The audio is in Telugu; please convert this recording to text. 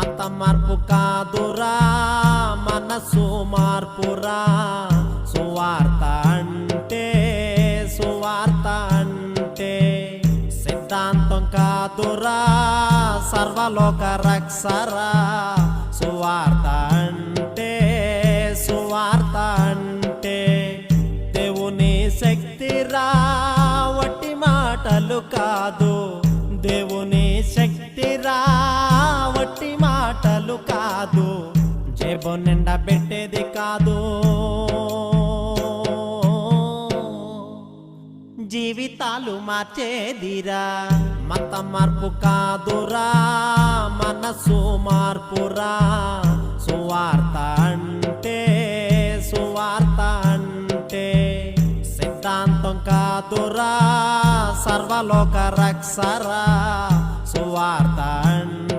మత మార్పు కాదురా మనసు మార్పురా. సువార్త అంటే సువార్త అంటే సిద్ధాంతం కాదురా సర్వలోక రక్షరా. సువార్త అంటే సువార్త అంటే దేవుని శక్తిరా. వట్టి మాటలు కాదు దేవుని శక్తి జేబు నిండా పెట్టేది కాదు. జీవితాలు మార్చేదిరా. మత మార్పు కాదురా మనసు మార్పురా. సువార్త అంటే సువార్త అంటే సిద్ధాంతం కాదురా సర్వలోక రక్షరా. సువార్త అంటే